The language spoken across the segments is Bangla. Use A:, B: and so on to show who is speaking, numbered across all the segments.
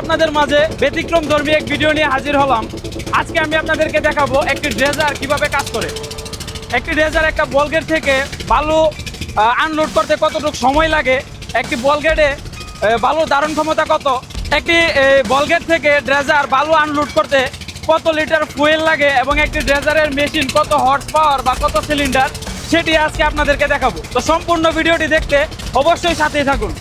A: আপনাদের মাঝে ব্যতিক্রম ধর্মী এক ভিডিও নিয়ে হাজির হলাম। আজকে আমি আপনাদেরকে দেখাবো একটি ড্রেজার কীভাবে কাজ করে। একটি ড্রেজার একটা বলগেট থেকে বালু আনলোড করতে কতটুকু সময় লাগে, একটি বলগেটে বালু ধারণ ক্ষমতা কত, একটি বলগেট থেকে ড্রেজার বালু আনলোড করতে কত লিটার ফুয়েল লাগে এবং একটি ড্রেজারের মেশিন কত হর্স পাওয়ার বা কত সিলিন্ডার সেটি আজকে আপনাদেরকে দেখাবো। তো সম্পূর্ণ ভিডিওটি দেখতে অবশ্যই সাথেই থাকুন।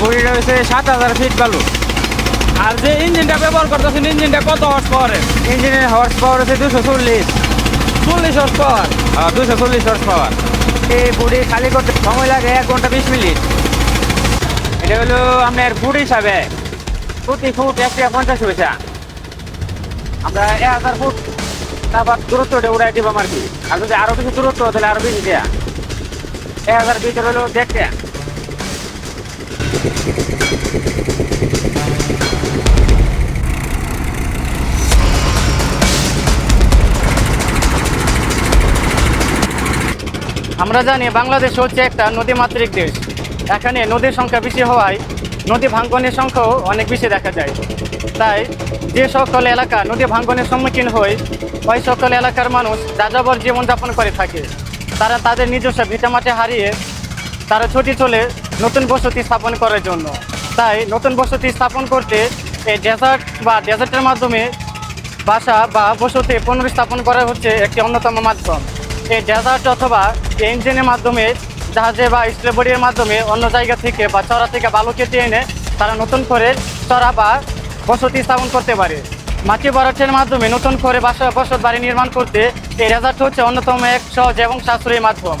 B: ঘড়িটা সাত হাজার ফিট বালু।
A: আর যে ইঞ্জিনটা ব্যবহার করতেছেন ইঞ্জিনটা কত হর্স পাওয়ারের
B: ইঞ্জিনের হর্স পাওয়ার হচ্ছে দুশো চল্লিশ।
A: চল্লিশ হর্স পাওয়ার
B: দুশো চল্লিশ হর্স পাওয়ার এই বুড়ি খালি করতে সময় লাগে এক ঘণ্টা বিশ মিনিট। এটা হলো আপনার ফুট হিসাবে। প্রতি ফুট এক পঞ্চাশ পয়সা। আমরা এক হাজার ফুট তারপর দূরত্বটা উড়াই দিব আর কি? আর যদি আরও কিছু দূরত্ব, তাহলে আরও বেশি দেয়া। এক হাজার ভিতর হলো দেখতে আমরা জানি বাংলাদেশ হচ্ছে একটা নদীমাতৃক দেশ। এখানে নদীর সংখ্যা বেশি হওয়ায় নদী ভাঙ্গনের সংখ্যাও অনেক বেশি দেখা যায়। তাই যে সকল এলাকা নদী ভাঙ্গনের সম্মুখীন হয় ওই সকল এলাকার মানুষ যাযাবর জীবনযাপন করে থাকে। তারা তাদের নিজস্ব ভিটামাটি হারিয়ে তারা ছুটি চলে নতুন বসতি স্থাপন করার জন্য। তাই নতুন বসতি স্থাপন করতে এই ডেজার্ট বা ডেজার্টের মাধ্যমে বাসা বা বসতি পুনর্স্থাপন করা হচ্ছে একটি অন্যতম মাধ্যম। এই ডেজার্ট অথবা ইঞ্জিনের মাধ্যমে জাহাজে বা স্লেবরির মাধ্যমে অন্য জায়গা থেকে বা চড়া থেকে বালু কেটে এনে তারা নতুন করে চড়া বা বসতি স্থাপন করতে পারে। মাটি বরাটের মাধ্যমে নতুন করে বাসা বসত বাড়ি নির্মাণ করতে এই রেজার্ট হচ্ছে অন্যতম এক সহজ এবং সাশ্রয়ী মাধ্যম।